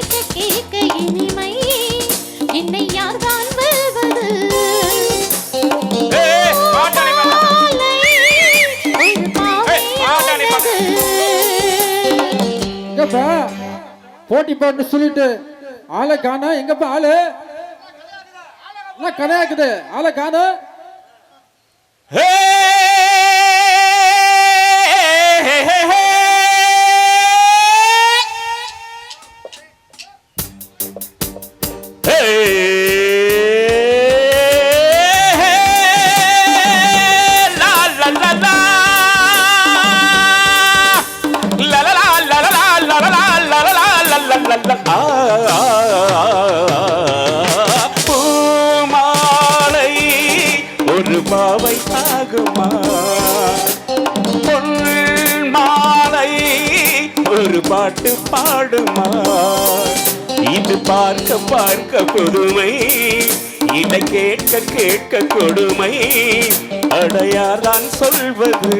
கேட்க இனிமை. என்னை யார்தான் வெல்வது? போட்டி போட்டு சொல்லிட்டு ஆளை காணா எங்கப்பா ஆளு? என்ன கதையாக்குது? ஆளை காணா. பூமாலை ஒரு பாவை ஆகுமா? மாலை ஒரு பாட்டு பாடுமா? இது பார்க்க பார்க்க புதுமை இதை கேட்க கேட்க கொடுமை அடையாதான் சொல்வது.